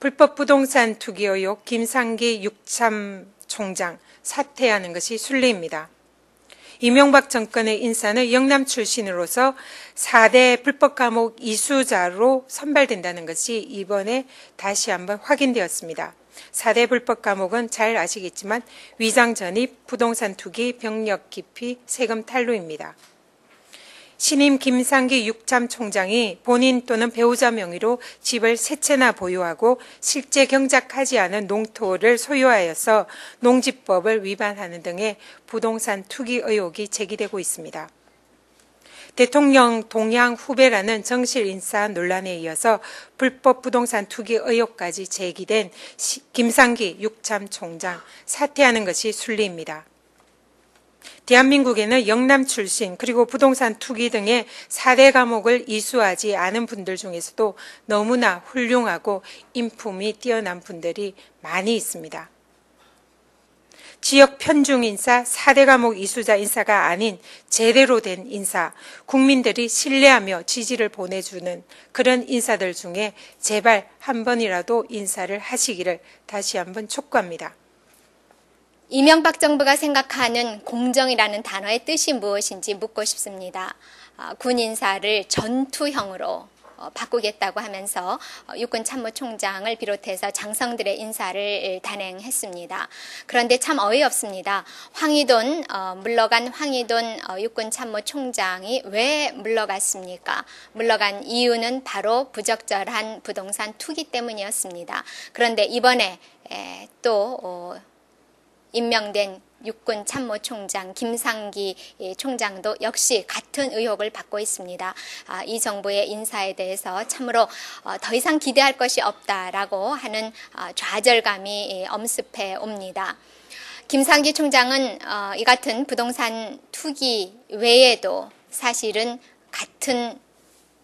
불법 부동산 투기 의혹 김상기 육참 총장 사퇴하는 것이 순리입니다. 이명박 정권의 인사는 영남 출신으로서 4대 불법 감옥 이수자로 선발된다는 것이 이번에 다시 한번 확인되었습니다. 4대 불법 감옥은 잘 아시겠지만 위장 전입, 부동산 투기, 병력 기피, 세금 탈루입니다. 신임 김상기 육참 총장이 본인 또는 배우자 명의로 집을 세 채나 보유하고 실제 경작하지 않은 농토를 소유하여서 농지법을 위반하는 등의 부동산 투기 의혹이 제기되고 있습니다. 대통령 동향 후배라는 정실 인사 논란에 이어서 불법 부동산 투기 의혹까지 제기된 김상기 육참 총장 사퇴하는 것이 순리입니다. 대한민국에는 영남 출신 그리고 부동산 투기 등의 4대 과목을 이수하지 않은 분들 중에서도 너무나 훌륭하고 인품이 뛰어난 분들이 많이 있습니다. 지역 편중 인사, 4대 과목 이수자 인사가 아닌 제대로 된 인사, 국민들이 신뢰하며 지지를 보내주는 그런 인사들 중에 제발 한 번이라도 인사를 하시기를 다시 한번 촉구합니다. 이명박 정부가 생각하는 공정이라는 단어의 뜻이 무엇인지 묻고 싶습니다. 아, 군 인사를 전투형으로 어, 바꾸겠다고 하면서 어, 육군 참모총장을 비롯해서 장성들의 인사를 단행했습니다. 그런데 참 어이없습니다. 황희돈 어, 물러간 황희돈 육군 참모총장이 왜 물러갔습니까? 물러간 이유는 바로 부적절한 부동산 투기 때문이었습니다. 그런데 이번에 또 임명된 육군 참모총장 김상기 예, 총장도 역시 같은 의혹을 받고 있습니다. 아, 이 정부의 인사에 대해서 참으로 어, 더 이상 기대할 것이 없다라고 하는 아, 좌절감이 예, 엄습해 옵니다. 김상기 총장은 어, 이 같은 부동산 투기 외에도 사실은 같은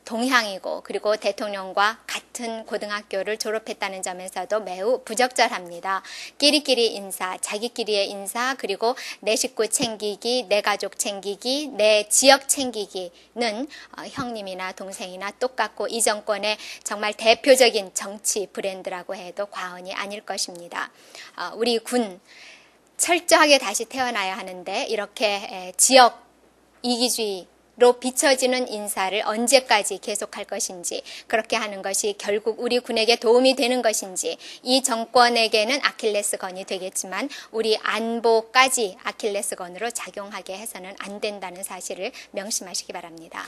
동향이고 그리고 대통령과 같은 고등학교를 졸업했다는 점에서도 매우 부적절합니다. 끼리끼리 인사, 자기끼리의 인사, 그리고 내 식구 챙기기, 내 가족 챙기기, 내 지역 챙기기는 어, 형님이나 동생이나 똑같고 이 정권의 정말 대표적인 정치 브랜드라고 해도 과언이 아닐 것입니다. 어, 우리 군 철저하게 다시 태어나야 하는데 이렇게 지역 이기주의 로 비춰지는 인사를 언제까지 계속할 것인지 그렇게 하는 것이 결국 우리 군에게 도움이 되는 것인지 이 정권에게는 아킬레스건이 되겠지만 우리 안보까지 아킬레스건으로 작용하게 해서는 안 된다는 사실을 명심하시기 바랍니다.